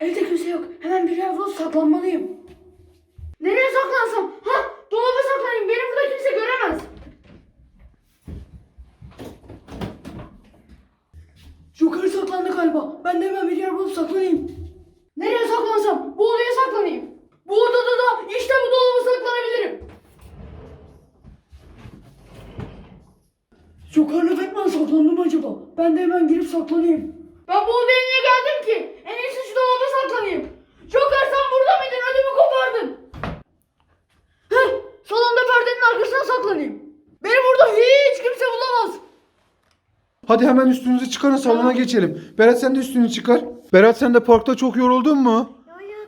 Evde kimse yok. Hemen bir yer bulup saklanmalıyım. Nereye saklansam? Ha? Dolaba saklanayım. Beni burada kimse göremez. Yukarı saklandı galiba. Ben de hemen bir yer bulup saklanayım. Nereye saklansam? Bu odaya saklanayım. Bu odada da işte bu dolaba saklanabilirim. Yukarıda Batman saklandı mı acaba? Ben de hemen girip saklanayım. Ben bu odaya niye geldim ki? En iyisi şu dolaba saklanayım. Joker sen burada mıydın? Ödümü kopardın. Heh, salonda perdenin arkasına saklanayım. Beni burada hiç kimse bulamaz. Hadi hemen üstünüzü çıkarın salona geçelim. Berat sen de üstünü çıkar. Berat sen de parkta çok yoruldun mu?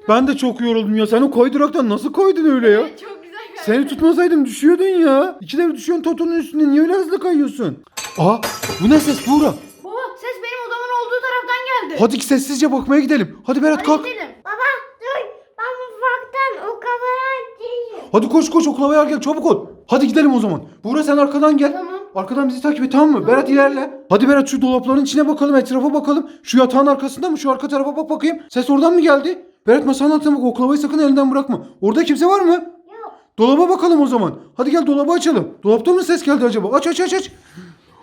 Ben de çok yoruldum ya. Sen o kaydıraktan nasıl koydun öyle ya? Çok güzel geldi. Seni tutmasaydım düşüyordun ya. İkide bir düşüyorsun Toto'nun üstüne. Niye öyle hızlı kayıyorsun? Aa bu ne ses Buğra? Baba ses benim odamın olduğu taraftan geldi. Hadi ki sessizce bakmaya gidelim. Hadi Berat kalk. gidelim. Baba dur. Ben mutfaktan o kamerayı değilim. Hadi koş koş oklavaya gel çabuk ol. Hadi gidelim o zaman. Buğra sen arkadan gel. Arkadan bizi takip et tamam mı? Berat ilerle. Hadi Berat şu dolapların içine bakalım etrafa bakalım. Şu yatağın arkasında mı? Şu arka tarafa bak bakayım. Ses oradan mı geldi? Berat masanın altına bak oklavayı sakın elinden bırakma. Orada kimse var mı? Yok. Dolaba bakalım o zaman. Hadi gel dolabı açalım. Dolapta mı ses geldi acaba? Aç aç aç aç.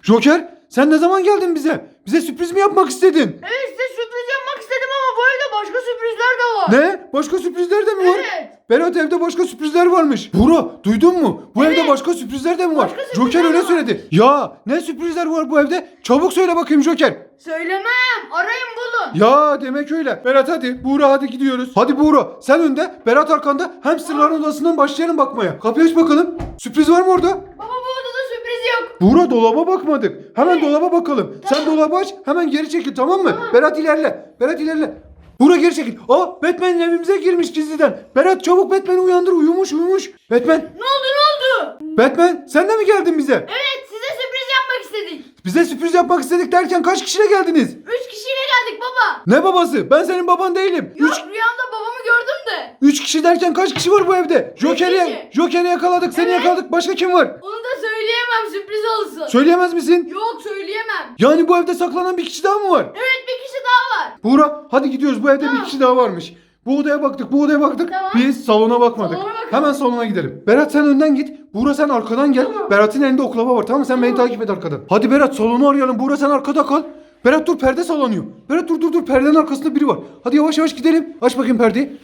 Joker sen ne zaman geldin bize? Bize sürpriz mi yapmak istedin? Evet size sürpriz yapmak istedim ama bu evde başka sürprizler de var. Ne? Başka sürprizler de mi var? Evet. Berat evde başka sürprizler varmış. Bura duydun mu? Bu Evet. evde başka sürprizler de mi var? Başka sürprizler Joker öyle var. söyledi. Ya ne sürprizler var bu evde? Çabuk söyle bakayım Joker. Söylemem. Arayın bulun. Ya demek öyle. Berat hadi. Buğra hadi gidiyoruz. Hadi Buğra sen önde. Berat arkanda. Hamsterların odasından başlayalım bakmaya. Kapıyı aç bakalım. Sürpriz var mı orada? Baba bu odada sürpriz yok. Buğra dolaba bakmadık. Hemen dolaba bakalım. Sen dolabı aç. Hemen geri çekil tamam mı? Berat ilerle. Berat ilerle. Buğra geri çekil. Aa Batman evimize girmiş gizliden. Berat çabuk Batman'i uyandır. Uyumuş uyumuş. Batman. Ne oldu ne oldu? Batman sen de mi geldin bize? Evet size sürpriz yapmak istedik. Bize sürpriz yapmak istedik derken kaç kişiyle geldiniz? Üç kişiyle geldik baba. Ne babası? Ben senin baban değilim. Yok Üç, rüyamda babamı gördüm de. üç kişi derken kaç kişi var bu evde? Joker'i, kişi. Joker'i yakaladık, seni Evet. yakaladık. Başka kim var? Onu da söyleyemem sürpriz olsun. Söyleyemez misin? yok söyleyemem. Yani bu evde saklanan bir kişi daha mı var? Evet bir kişi daha var. Buğra hadi gidiyoruz. Bu evde bir kişi daha varmış. Bu odaya baktık, bu odaya baktık. Tamam. Biz salona bakmadık. Salona bakalım. Hemen salona gidelim. Berat sen önden git. Buğra sen arkadan gel. Tamam. Berat'ın elinde oklava var. Tamam mı? Sen beni takip et arkadan. Hadi Berat salonu arayalım. Buğra sen arkada kal. Berat dur perde sallanıyor. Berat dur dur dur perdenin arkasında biri var. Hadi yavaş yavaş gidelim. Aç bakayım perdeyi.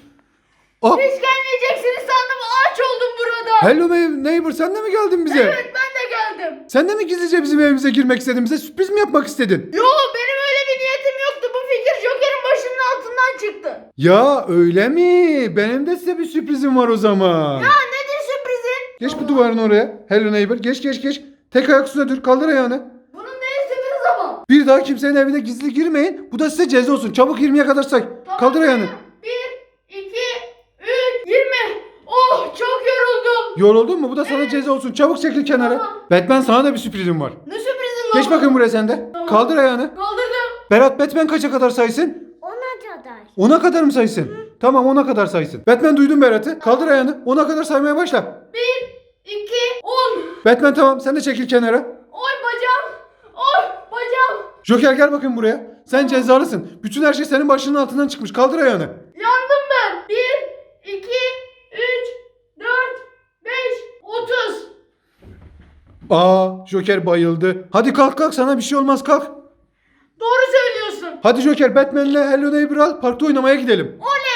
Aa, Hiç gelmeyeceksiniz sandım ağaç oldum burada. hello me- neighbor sen de mi geldin bize? Evet ben de geldim. Sen de mi gizlice bizim evimize girmek istedin? Bize sürpriz mi yapmak istedin? Yo benim öyle bir niyetim yoktu. Bu fikir Joker'in başının altından çıktı. Ya öyle mi? Benim de size bir sürprizim var o zaman. Ha nedir sürprizin? Geç bu duvarın oraya. Hello neighbor. Geç geç geç. Tek ayak üstüne dur. Kaldır ayağını. Bunun neye sürpriz ama? Bir daha kimsenin evine gizli girmeyin. Bu da size ceza olsun. Çabuk 20'ye kadar say. Tamam, Kaldır ayağını. Bir, iki, üç, yirmi. Oh çok yoruldum. Yoruldun mu? Bu da sana ceza olsun. Çabuk çekil kenara. Tamam. Batman sana da bir sürprizim var. Ne sürprizin? Geç bakayım buraya sen de. Tamam. Kaldır ayağını. Kaldırdım. Berat Batman kaça kadar saysın? Ona kadar. Mı saysın? Tamam ona kadar saysın. Batman duydun Berat'ı. Kaldır ayağını. Ona kadar saymaya başla. Bir, iki, on. Batman tamam sen de çekil kenara. Oy bacağım. Oy bacağım. Joker gel bakayım buraya. Sen cezalısın. Bütün her şey senin başının altından çıkmış. Kaldır ayağını. Yandım ben. Bir, iki, üç, dört, beş, otuz. Aa Joker bayıldı. Hadi kalk kalk sana bir şey olmaz kalk. Doğru söylüyorsun. Hadi Joker Batman'le Hello Neighbor al. Parkta oynamaya gidelim. Oy